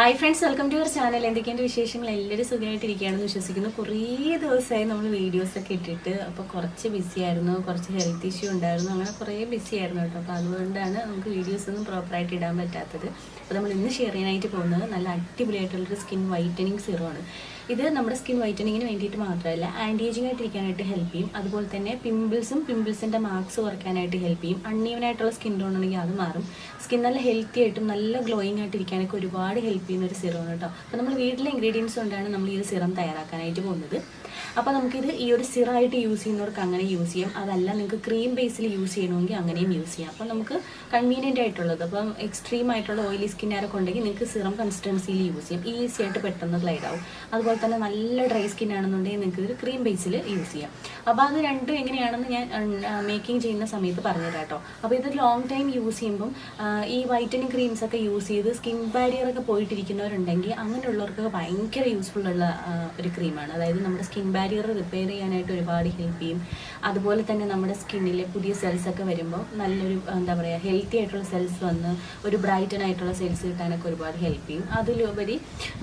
Hi friends welcome to your channel എന്തൊക്കെയാണ് വിശേഷങ്ങൾ? എല്ലാവരും സുഖമായിട്ടിരിക്കുകയാണെന്ന് വിശ്വസിക്കുന്നു. കുറേ ദിവസമായി നമ്മൾ വീഡിയോസൊക്കെ ഇട്ടിട്ട് അപ്പോൾ കുറച്ച് ബിസി ആയിരുന്നു കുറച്ച് ഹെൽത്ത് ഇഷ്യൂ ഉണ്ടായിരുന്നു അങ്ങനെ കുറേ ബിസി ആയിരുന്നു കേട്ടോ. അപ്പോൾ അതുകൊണ്ടാണ് നമുക്ക് വീഡിയോസ് ഒന്നും പ്രോപ്പറായിട്ട് ഇടാൻ പറ്റാത്തത്. അപ്പോൾ നമ്മൾ ഇന്ന് ഷെയർ ചെയ്യാനായിട്ട് പോകുന്നത് നല്ല അടിപൊളിയായിട്ടുള്ളൊരു സ്കിൻ വൈറ്റനിങ് സീറോ ആണ്. ഇത് നമ്മുടെ സ്കിൻ വൈറ്റനിങ്ങിന് വേണ്ടിയിട്ട് മാത്രമല്ല ആന്റി ഏജിങ് ആയിട്ടിരിക്കാനായിട്ട് ഹെൽപ്പ് ചെയ്യും. അതുപോലെ തന്നെ പിമ്പിൾസും പിമ്പിൾസിന്റെ മാർക്സ് കുറയ്ക്കാനായിട്ട് ഹെൽപ്പ് ചെയ്യും. അൺഈവൻ ആയിട്ടുള്ള സ്കിൻ ടോൺ ഉണ്ടെങ്കിൽ അത് മാറും. സ്കിൻ നല്ല ഹെൽത്തി ആയിട്ടും നല്ല ഗ്ലോയിങ് ആയിട്ട് ഇരിക്കാനൊക്കെ ഒരുപാട് ഹെൽപ്പ് ചെയ്യുന്ന ഒരു സിറം കേട്ടോ. അപ്പോൾ നമ്മൾ വീട്ടിലെ ഇൻഗ്രീഡിയൻസ് കൊണ്ടാണ് നമ്മൾ ഈ സിറം തയ്യാറാക്കാനായിട്ട് പോകുന്നത്. അപ്പോൾ നമുക്കിത് ഈ ഒരു സിറായിട്ട് യൂസ് ചെയ്യുന്നവർക്ക് അങ്ങനെ യൂസ് ചെയ്യാം. അതല്ല നിങ്ങൾക്ക് ക്രീം ബേസിൽ യൂസ് ചെയ്യണമെങ്കിൽ അങ്ങനെയും യൂസ് ചെയ്യാം. അപ്പോൾ നമുക്ക് കൺവീനിയന്റ് ആയിട്ടുള്ളത് അപ്പം എക്സ്ട്രീം ആയിട്ടുള്ള ഓയിലി സ്കിന്നാരൊക്കെ ഉണ്ടെങ്കിൽ നിങ്ങൾക്ക് സിറം കൺസിസ്റ്റൻസിയിൽ യൂസ് ചെയ്യാം. ഈസി ആയിട്ട് പെട്ടെന്ന് ഗ്ലൈഡ് ആവും. അതുപോലെ തന്നെ നല്ല ഡ്രൈ സ്കിൻ ആണെന്നുണ്ടെങ്കിൽ നിങ്ങൾക്ക് ഒരു ക്രീം ബേസിൽ യൂസ് ചെയ്യാം. അപ്പോൾ അത് രണ്ടും എങ്ങനെയാണെന്ന് ഞാൻ മേക്കിംഗ് ചെയ്യുന്ന സമയത്ത് പറഞ്ഞുതരാം കേട്ടോ അപ്പോൾ ഇത് ലോങ് ടൈം യൂസ് ചെയ്യുമ്പം ഈ വൈറ്റനിങ് ക്രീംസ് ഒക്കെ യൂസ് ചെയ്ത് സ്കിൻ ബാരിയർ ഒക്കെ പോയിട്ടിരിക്കുന്നവരുണ്ടെങ്കിൽ അങ്ങനെയുള്ളവർക്കൊക്കെ ഭയങ്കര യൂസ്ഫുൾ ഉള്ള ഒരു ക്രീമാണ് അതായത് നമ്മുടെ സ്കിൻ ബാരിയർ റിപ്പയർ ചെയ്യാനായിട്ട് ഒരുപാട് ഹെൽപ്പ് ചെയ്യും. അതുപോലെ തന്നെ നമ്മുടെ സ്കിന്നിലെ പുതിയ സെൽസ് ഒക്കെ വരുമ്പോൾ നല്ലൊരു എന്താ പറയുക ഹെൽത്തി ആയിട്ടുള്ള സെൽസ് വന്ന് ഒരു ബ്രൈറ്റൻ ആയിട്ടുള്ള സെൽസ് കിട്ടാനൊക്കെ ഒരുപാട് ഹെൽപ്പ് ചെയ്യും. അതിലുപരി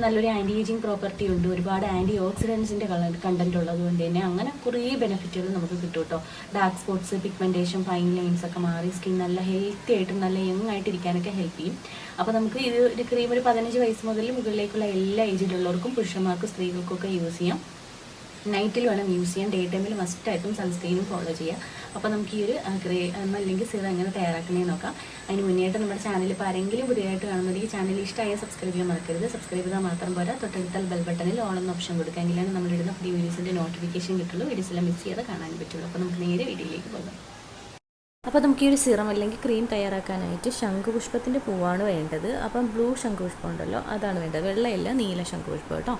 നല്ലൊരു ആന്റി ഏജിങ് പ്രോപ്പർട്ടി ഉണ്ട്. ഒരുപാട് ആന്റി ഓക്സിഡൻസിന്റെ കണ്ടന്റ് ഉള്ളതുകൊണ്ട് തന്നെ അങ്ങനെ കുറേ ബെനിഫിറ്റുകൾ നമുക്ക് കിട്ടും കേട്ടോ dark spots pigmentation fine lines ഒക്കെ മാറി സ്കിൻ നല്ല ഹെൽത്തി ആയിട്ടും നല്ല യങ് ആയിട്ട് ഇരിക്കാനൊക്കെ ഹെൽപ്പ് ചെയ്യും. അപ്പോൾ നമുക്ക് ഇത് ഒരു ക്രീം ഒരു പതിനഞ്ച് വയസ്സ് മുതൽ മുകളിലേക്കുള്ള എല്ലാ ഏജിലുള്ളവർക്കും പുരുഷന്മാർക്കും സ്ത്രീകൾക്കും ഒക്കെ യൂസ് ചെയ്യാം. നൈറ്റിൽ വേണം യൂസ് ചെയ്യാൻ ഡേ ടൈമിൽ മസ്റ്റായിട്ടും സൺസ്ക്രീനും ഫോളോ ചെയ്യുക. അപ്പോൾ നമുക്ക് ഈ ഒരു ഗ്രേ അല്ലെങ്കിൽ സിറം എങ്ങനെ തയ്യാറാക്കണേ നോക്കാം. അതിന് മുന്നേയായിട്ട് നമ്മുടെ ചാനൽ ഇപ്പോൾ ആരെങ്കിലും പുതിയതായിട്ട് കാണുന്നുണ്ടെങ്കിൽ ചാനൽ ഇഷ്ടമായ സബ്സ്ക്രൈബ് ചെയ്യാൻ മറക്കരുത്. സബ്സ്ക്രൈബ് ചെയ്താൽ മാത്രം പോരാ. തൊട്ടടുത്താൽ ബെൽ ബട്ടണിൽ ഓൺ എന്ന ഓപ്ഷൻ കൊടുക്കുക. എങ്കിലാണ് നമ്മളിടുന്ന പുതിയ വീഡിയോസിന്റെ നോട്ടിഫിക്കേഷൻ കിട്ടുള്ളൂ. വീഡിയോസ് എല്ലാം മിസ് ചെയ്യാതെ കാണാൻ പറ്റുള്ളൂ. അപ്പോൾ നമുക്ക് നേരെ വീഡിയോയിലേക്ക് പോകാം. അപ്പോൾ നമുക്ക് ഈ ഒരു സിറം അല്ലെങ്കിൽ ക്രീം തയ്യാറാക്കാനായിട്ട് ശംഖുപുഷ്പത്തിന്റെ പൂവാണ് വേണ്ടത്. അപ്പം ബ്ലൂ ശംഖുപുഷ്പം ഉണ്ടല്ലോ അതാണ് വേണ്ടത്. വെള്ളയല്ല നീല ശംഖുപുഷ്പം കേട്ടോ.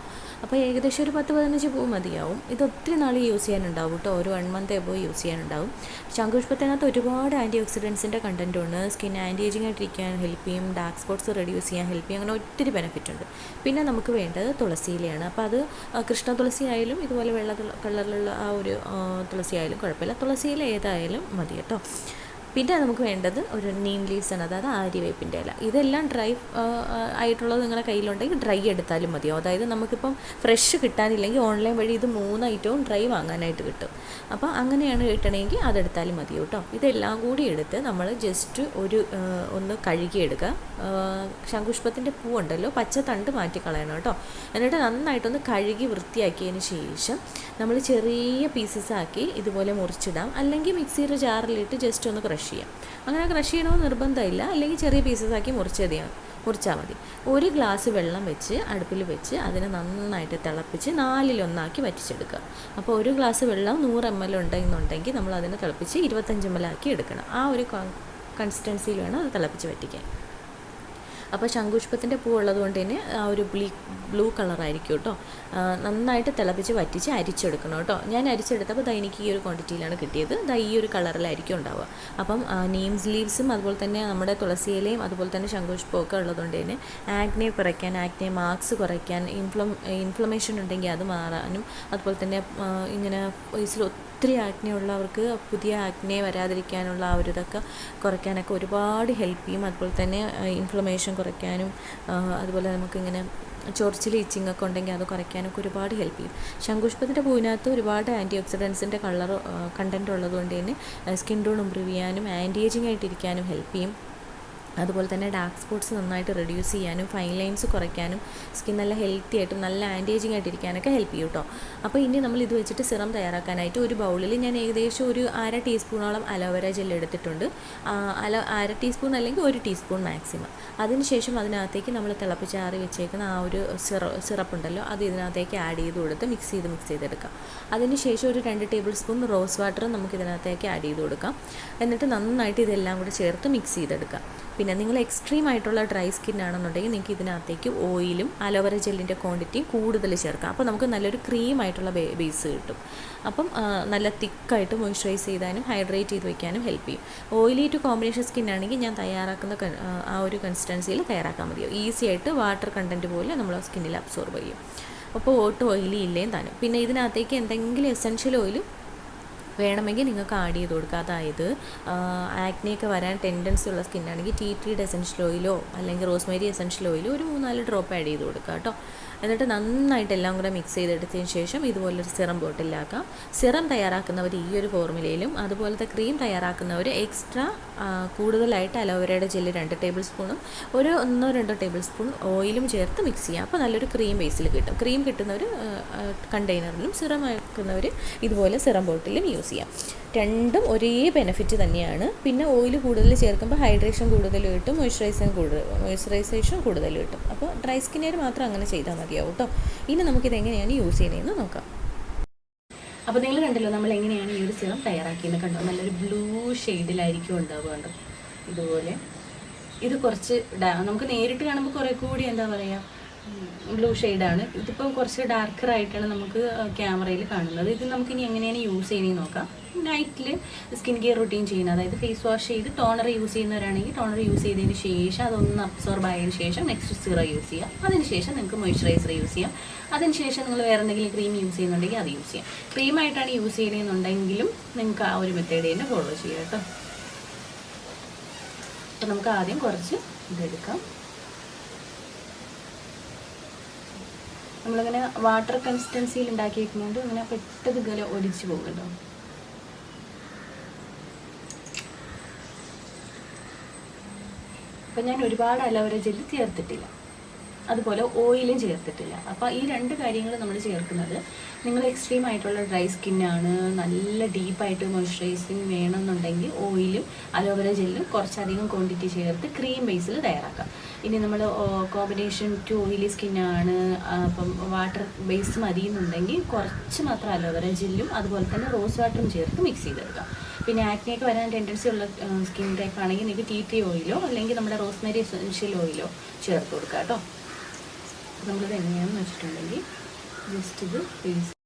അപ്പോൾ ഏകദേശം ഒരു പത്ത് പതിനഞ്ച് പൂ മതിയാവും. ഇത് ഒത്തിരി നാൾ യൂസ് ചെയ്യാനുണ്ടാവും കേട്ടോ. ഒരു വൺ മന്ത് എബോ യൂസ് ചെയ്യാനുണ്ടാവും. ശംഖുപുഷ്പത്തിനകത്ത് ഒരുപാട് ആന്റി ഓക്സിഡൻസിന്റെ കണ്ടന്റ് ഉണ്ട്. സ്കിൻ ആന്റി ഏജിങ് ആയിട്ടിരിക്കാൻ ഹെൽപ്പ് ചെയ്യും. ഡാർക്ക് സ്പോട്ട്സ് റെഡ്യൂസ് ചെയ്യാൻ ഹെൽപ്പ് ചെയ്യും. അങ്ങനെ ഒത്തിരി ബെനിഫിറ്റ് ഉണ്ട്. പിന്നെ നമുക്ക് വേണ്ടത് തുളസിയിലയാണ് അപ്പോൾ അത് കൃഷ്ണ തുളസി ആയാലും ഇതുപോലെ വെള്ള കളറിലുള്ള ആ ഒരു തുളസി ആയാലും കുഴപ്പമില്ല. തുളസിയിൽ ഏതായാലും മതി കേട്ടോ. പിന്നെ നമുക്ക് വേണ്ടത് ഒരു നീം ലീവ്സ് ആണ് അതായത് ആര്യവേപ്പിന്റെ ഇല. ഇതെല്ലാം ഡ്രൈ ആയിട്ടുള്ളത് നിങ്ങളുടെ കയ്യിലുണ്ടെങ്കിൽ ഡ്രൈ എടുത്താലും മതിയോ? അതായത് നമുക്കിപ്പം ഫ്രഷ് കിട്ടാനില്ലെങ്കിൽ ഓൺലൈൻ വഴി ഇത് മൂന്ന് ഐറ്റവും ഡ്രൈ വാങ്ങാനായിട്ട് കിട്ടും. അപ്പോൾ അങ്ങനെയാണ് കിട്ടണമെങ്കിൽ അതെടുത്താലും മതി കേട്ടോ? ഇതെല്ലാം കൂടി എടുത്ത് നമ്മൾ ജസ്റ്റ് ഒരു ഒന്ന് കഴുകിയെടുക്കുക ശംഖുഷ്പത്തിന്റെ പൂവുണ്ടല്ലോ പച്ച തണ്ട് മാറ്റി കളയണം കേട്ടോ. എന്നിട്ട് നന്നായിട്ടൊന്ന് കഴുകി വൃത്തിയാക്കിയതിന് ശേഷം നമ്മൾ ചെറിയ പീസസ് ആക്കി ഇതുപോലെ മുറിച്ചിടാം. അല്ലെങ്കിൽ മിക്സിയുടെ ജാറിലിട്ട് ജസ്റ്റ് ഒന്ന് ക്രഷ് ചെയ്യാം. അങ്ങനെ ക്രഷ് ചെയ്യണമെന്ന് നിർബന്ധമില്ല. അല്ലെങ്കിൽ ചെറിയ പീസസ് ആക്കി മുറിച്ചത് മുറിച്ചാൽ മതി. ഒരു ഗ്ലാസ് വെള്ളം വെച്ച് അടുപ്പിൽ വെച്ച് അതിനെ നന്നായിട്ട് തിളപ്പിച്ച് നാലിലൊന്നാക്കി വറ്റിച്ചെടുക്കുക. അപ്പോൾ ഒരു ഗ്ലാസ് വെള്ളം നൂറ് എം എൽ ഉണ്ടെന്നുണ്ടെങ്കിൽ നമ്മൾ അതിനെ തിളപ്പിച്ച് ഇരുപത്തഞ്ച് എം എൽ ആക്കി എടുക്കണം. ആ ഒരു കൺസിസ്റ്റൻസിയിൽ വേണം അത് തിളപ്പിച്ച് വറ്റിക്കാൻ അപ്പോൾ ശംഖുഷ്പത്തിന്റെ പൂ ഉള്ളത് കൊണ്ട് തന്നെ ആ ഒരു ബ്ലീ ബ്ലൂ കളറായിരിക്കും കേട്ടോ. നന്നായിട്ട് തിളപ്പിച്ച് വറ്റിച്ച് അരിച്ചെടുക്കണം കേട്ടോ. ഞാൻ അരിച്ചെടുത്തപ്പോൾ ദാ എനിക്ക് ഈ ഒരു ക്വാണ്ടിറ്റിയിലാണ് കിട്ടിയത്. ദാ ഈ ഒരു കളറിലായിരിക്കും ഉണ്ടാവുക. അപ്പം നെയിംസ് ലീവ്സും അതുപോലെ തന്നെ നമ്മുടെ തുളസി ഇലയും അതുപോലെ തന്നെ ശംഖുഷ്പവും ഒക്കെ ഉള്ളതുകൊണ്ട് തന്നെ ആക്നെ കുറയ്ക്കാൻ ആക്നെ മാർക്സ് കുറയ്ക്കാൻ ഇൻഫ്ലം ഇൻഫ്ലമേഷൻ ഉണ്ടെങ്കിൽ അത് മാറാനും അതുപോലെ തന്നെ ഇങ്ങനെ വയസ്സിൽ ഒത്തിരി ആക്നെ ഉള്ളവർക്ക് പുതിയ ആഗ്നെ വരാതിരിക്കാനുള്ള ആ ഒരു ഇതൊക്കെ കുറയ്ക്കാനൊക്കെ ഒരുപാട് ഹെൽപ്പ് ചെയ്യും. അതുപോലെ തന്നെ ഇൻഫ്ലമേഷൻ കുറയ്ക്കാനും അതുപോലെ നമുക്കിങ്ങനെ ചൊറിച്ചിൽ ഈച്ചിങ് ഒക്കെ ഉണ്ടെങ്കിൽ അത് കുറയ്ക്കാനൊക്കെ ഒരുപാട് ഹെൽപ്പ് ചെയ്യും. ശംഖുഷ്പത്തിന്റെ പൂവിനകത്ത് ഒരുപാട് ആന്റി ഓക്സിഡൻസിന്റെ കളർ കണ്ടന്റ് ഉള്ളതുകൊണ്ട് തന്നെ സ്കിൻ ടോൺ ഇമ്പ്രൂവ് ചെയ്യാനും ആന്റി ഏജിങ് ആയിട്ടിരിക്കാനും ഹെൽപ്പ് ചെയ്യും. അതുപോലെ തന്നെ ഡാർക്ക് സ്പോട്ട്സ് നന്നായിട്ട് റെഡ്യൂസ് ചെയ്യാനും ഫൈൻ ലൈൻസ് കുറയ്ക്കാനും സ്കിൻ നല്ല ഹെൽത്തി ആയിട്ടും നല്ല ആന്റേജിങ് ആയിട്ടിരിക്കാനൊക്കെ ഹെൽപ്പ് ചെയ്യും കേട്ടോ അപ്പോൾ ഇനി നമ്മൾ ഇത് വെച്ചിട്ട് സിറം തയ്യാറാക്കാനായിട്ട് ഒരു ബൗളിൽ ഞാൻ ഏകദേശം ഒരു അര ടീസ്പൂണോളം അലോവേര ജെൽ എടുത്തിട്ടുണ്ട്. അല അര ടീസ്പൂൺ അല്ലെങ്കിൽ ഒരു ടീസ്പൂൺ മാക്സിമം അതിനുശേഷം അതിനകത്തേക്ക് നമ്മൾ തിളപ്പിച്ചാറി വെച്ചേക്കുന്ന ആ ഒരു സിറ സിറപ്പ് ഉണ്ടല്ലോ അത് ഇതിനകത്തേക്ക് ആഡ് ചെയ്ത് കൊടുത്ത് മിക്സ് ചെയ്ത് മിക്സ് ചെയ്തെടുക്കാം. അതിനുശേഷം ഒരു രണ്ട് ടേബിൾ സ്പൂൺ റോസ് വാട്ടറും നമുക്ക് ഇതിനകത്തേക്ക് ആഡ് ചെയ്ത് കൊടുക്കാം. എന്നിട്ട് നന്നായിട്ട് ഇതെല്ലാം കൂടെ ചേർത്ത് മിക്സ് ചെയ്തെടുക്കാം. പിന്നെ നിങ്ങൾ എക്സ്ട്രീം ആയിട്ടുള്ള ഡ്രൈ സ്കിൻ ആണെന്നുണ്ടെങ്കിൽ നിങ്ങൾക്ക് ഇതിനകത്തേക്ക് ഓയിലും അലോവേര ജെല്ലിന്റെ ക്വാണ്ടിറ്റിയും കൂടുതൽ ചേർക്കാം. അപ്പോൾ നമുക്ക് നല്ലൊരു ക്രീം ആയിട്ടുള്ള ബേസ് കിട്ടും. അപ്പം നല്ല തിക്കായിട്ട് മോയ്സ്ചറൈസ് ചെയ്താനും ഹൈഡ്രേറ്റ് ചെയ്ത് വയ്ക്കാനും ഹെൽപ്പ് ചെയ്യും. ഓയിലി ടു കോമ്പിനേഷൻ സ്കിൻ ആണെങ്കിൽ ഞാൻ തയ്യാറാക്കുന്ന ആ, ഒരു കൺസിസ്റ്റൻസിയിൽ തയ്യാറാക്കാൻ മതിയോ ഈസി ആയിട്ട് വാട്ടർ കണ്ടന്റ് പോലെ നമ്മൾ സ്കിന്നിൽ അബ്സോർബ് ചെയ്യും. അപ്പോൾ ഓട്ട് ഓയിലി ഇല്ലേ താനും. പിന്നെ ഇതിനകത്തേക്ക് എന്തെങ്കിലും എസെൻഷ്യൽ ഓയിൽ വേണമെങ്കിൽ നിങ്ങൾക്ക് ആഡ് ചെയ്ത് കൊടുക്കുക അതായത് ആക്നെയൊക്കെ വരാൻ ടെൻഡൻസി ഉള്ള സ്കിന്നാണെങ്കിൽ ടീ ട്രീഡ് എസൻഷ്യൽ ഓയിലോ അല്ലെങ്കിൽ റോസ്മേരി എസൻഷ്യൽ ഓയിലോ ഒരു മൂന്നാൽ ഡ്രോപ്പ് ആഡ് ചെയ്ത് കൊടുക്കുക കേട്ടോ. എന്നിട്ട് നന്നായിട്ട് എല്ലാം കൂടെ മിക്സ് ചെയ്തെടുത്തതിന് ശേഷം ഇതുപോലൊരു സിറം ബോട്ടിലാക്കാം സിറം തയ്യാറാക്കുന്നവർ ഈ ഒരു ഫോർമുലയിലും അതുപോലത്തെ ക്രീം തയ്യാറാക്കുന്നവർ എക്സ്ട്രാ കൂടുതലായിട്ട് അലോവേരയുടെ ജെല്ല് രണ്ട് ടേബിൾ സ്പൂണും ഒരു ഒന്നോ രണ്ടോ ടേബിൾ സ്പൂൺ ഓയിലും ചേർത്ത് മിക്സ് ചെയ്യാം. അപ്പോൾ നല്ലൊരു ക്രീം ബേസിൽ കിട്ടും. ക്രീം കിട്ടുന്നവർ കണ്ടെയ്നറിലും സിറം ആക്കുന്നവർ ഇതുപോലെ സിറം ബോട്ടിലും യൂസ് ചെയ്യാം. രണ്ടും ഒരേ ബെനിഫിറ്റ് തന്നെയാണ്. പിന്നെ ഓയിൽ കൂടുതൽ ചേർക്കുമ്പോൾ ഹൈഡ്രേഷൻ കൂടുതൽ കിട്ടും മോയ്സ്ചറൈസേഷൻ കൂടുതൽ മോയ്സ്ചറൈസേഷൻ കൂടുതൽ കിട്ടും. അപ്പോൾ ഡ്രൈ സ്കിന്നുകാർ മാത്രം അങ്ങനെ ചെയ്താൽ മതിയാവും കേട്ടോ ഇനി നമുക്കിത് എങ്ങനെയാണ് യൂസ് ചെയ്യുന്നതെന്ന് നോക്കാം. അപ്പോൾ നിങ്ങൾ കണ്ടല്ലോ നമ്മൾ എങ്ങനെയാണ് ഈ ഒരു സിറം തയ്യാറാക്കിയത് കണ്ടോ? നല്ലൊരു ബ്ലൂ ഷെയ്ഡിലായിരിക്കും ഉണ്ടാവുക കണ്ടോ ഇതുപോലെ. ഇത് കുറച്ച് നമുക്ക് നേരിട്ട് കാണുമ്പോൾ കുറേ കൂടി എന്താ പറയുക? ബ്ലൂ ഷെയ്ഡാണ്. ഇതിപ്പോൾ കുറച്ച് ഡാർക്കർ ആയിട്ടാണ് നമുക്ക് ക്യാമറയിൽ കാണുന്നത്. ഇത് നമുക്ക് ഇനി എങ്ങനെയാണ് യൂസ് ചെയ്യുന്നത് നോക്കാം. നൈറ്റിൽ സ്കിൻ കെയർ റുട്ടീൻ ചെയ്യുന്നത്. അതായത് ഫേസ് വാഷ് ചെയ്ത് ടോണർ യൂസ് ചെയ്യുന്നവരാണെങ്കിൽ ടോണർ യൂസ് ചെയ്തതിന് ശേഷം അതൊന്ന് അബ്സോർബ് ആയതിനു ശേഷം നെക്സ്റ്റ് സീറോ യൂസ് ചെയ്യാം. അതിന് ശേഷം നിങ്ങൾക്ക് മോയ്സ്ചറൈസർ യൂസ് ചെയ്യാം. അതിന് ശേഷം നിങ്ങൾ വേറെ എന്തെങ്കിലും ക്രീം യൂസ് ചെയ്യുന്നുണ്ടെങ്കിൽ അത് യൂസ് ചെയ്യാം. ക്രീമായിട്ടാണ് യൂസ് ചെയ്യുന്നതെന്നുണ്ടെങ്കിലും നിങ്ങൾക്ക് ആ ഒരു മെത്തേഡ് തന്നെ ഫോളോ ചെയ്യാം കേട്ടോ. അപ്പോൾ നമുക്ക് ആദ്യം കുറച്ച് ഇതെടുക്കാം. നമ്മളിങ്ങനെ വാട്ടർ കൺസിസ്റ്റൻസിയിൽ ഉണ്ടാക്കി വെക്കുന്നുണ്ട് ഇങ്ങനെ പെട്ടെന്ന് ഇങ്ങനെ ഒലിച്ചു പോകുമല്ലോ അപ്പം ഞാൻ ഒരുപാട് അലോവര ജെല്ലി ചേർത്തിട്ടില്ല. അതുപോലെ ഓയിലും ചേർത്തിട്ടില്ല. അപ്പോൾ ഈ രണ്ട് കാര്യങ്ങൾ നമ്മൾ ചേർക്കുന്നത് നിങ്ങൾ എക്സ്ട്രീം ആയിട്ടുള്ള ഡ്രൈ സ്കിന്നാണ് നല്ല ഡീപ്പായിട്ട് മോയ്സ്ചറൈസിങ് വേണമെന്നുണ്ടെങ്കിൽ ഓയിലും അലോവേര ജെല്ലും കുറച്ചധികം ക്വാണ്ടിറ്റി ചേർത്ത് ക്രീം ബേസിൽ തയ്യാറാക്കാം. ഇനി നമ്മൾ കോമ്പിനേഷൻ ടു ഓയിലി സ്കിന്നാണ് അപ്പം വാട്ടർ ബേസ് മതി എന്നുണ്ടെങ്കിൽ കുറച്ച് മാത്രം അലോവേര ജെല്ലും അതുപോലെ തന്നെ റോസ് വാട്ടറും ചേർത്ത് മിക്സ് ചെയ്തെടുക്കുക പിന്നെ ആക്നെയൊക്കെ വരാൻ ടെൻഡൻസി ഉള്ള സ്കിൻ ടൈപ്പ് ആണെങ്കിൽ നിങ്ങൾക്ക് ടീ ടി ഓയിലോ അല്ലെങ്കിൽ നമ്മുടെ റോസ്മേരി എസെൻഷ്യൽ ഓയിലോ ചേർത്ത് കൊടുക്കാം കേട്ടോ. നമ്മളിത് എങ്ങനെയാണെന്ന് വെച്ചിട്ടുണ്ടെങ്കിൽ ജസ്റ്റ് ഇത് ഫേസ്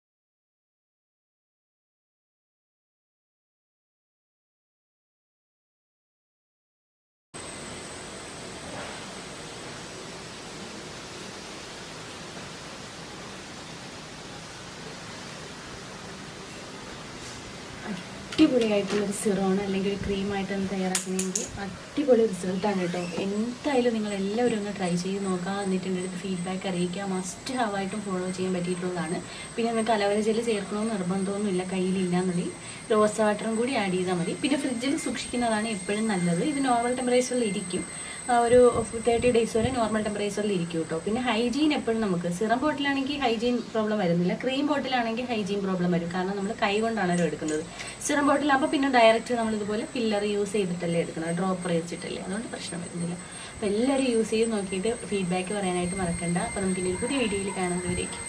അടിപൊളിയായിട്ടുള്ളൊരു സിറോണ് അല്ലെങ്കിൽ ഒരു ക്രീമായിട്ടൊന്ന് തയ്യാറാക്കണമെങ്കിൽ അടിപൊളി റിസൾട്ടാണ് കേട്ടോ. എന്തായാലും നിങ്ങൾ എല്ലാവരും ഒന്ന് ട്രൈ ചെയ്ത് നോക്കാം എന്നിട്ട് എന്റെ അടുത്ത് ഫീഡ്ബാക്ക് അറിയിക്കുക. മസ്റ്റ് ഹാവായിട്ടും ഫോളോ ചെയ്യാൻ പറ്റിയിട്ടുള്ളതാണ്. പിന്നെ നിങ്ങൾക്ക് അലവര ജെൽ ചേർക്കണമെന്ന് നിർബന്ധമൊന്നുമില്ല കയ്യിലില്ല എന്നുണ്ടെങ്കിൽ റോസ് വാട്ടറും കൂടി ആഡ് ചെയ്താൽ മതി. പിന്നെ ഫ്രിഡ്ജിൽ സൂക്ഷിക്കുന്നതാണ് എപ്പോഴും നല്ലത്. ഇത് നോർമൽ ടെമ്പറേച്ചറിൽ ഇരിക്കും. ഒരു തേർട്ടി ഡേയ്സ് വരെ നോർമൽ ടെമ്പറേച്ചറിൽ ഇരിക്കും കേട്ടോ പിന്നെ ഹൈജീൻ എപ്പോഴും നമുക്ക്. സിറം ബോട്ടിലാണെങ്കിൽ ഹൈജീൻ പ്രോബ്ലം വരുന്നില്ല. ക്രീം ബോട്ടിലാണെങ്കിൽ ഹൈജീൻ പ്രോബ്ലം വരും. കാരണം നമ്മൾ കൈ കൊണ്ടാണല്ലോ എടുക്കുന്നത്. സിറം ബോട്ടിലാകുമ്പോൾ പിന്നെ ഡയറക്റ്റ് നമ്മൾ ഇതുപോലെ ഫില്ലർ യൂസ് ചെയ്തിട്ടല്ലേ എടുക്കുന്നത്. ഡ്രോപ്പർ വെച്ചിട്ടല്ലേ. അതുകൊണ്ട് പ്രശ്നം വരുന്നില്ല. അപ്പോൾ എല്ലാവരും യൂസ് ചെയ്ത് നോക്കിയിട്ട് ഫീഡ്ബാക്ക് പറയാനായിട്ട് മറക്കണ്ട. അപ്പോൾ നമുക്കിനി ഒരു പുതിയ വീഡിയോയിൽ കാണുന്നവരേക്കും.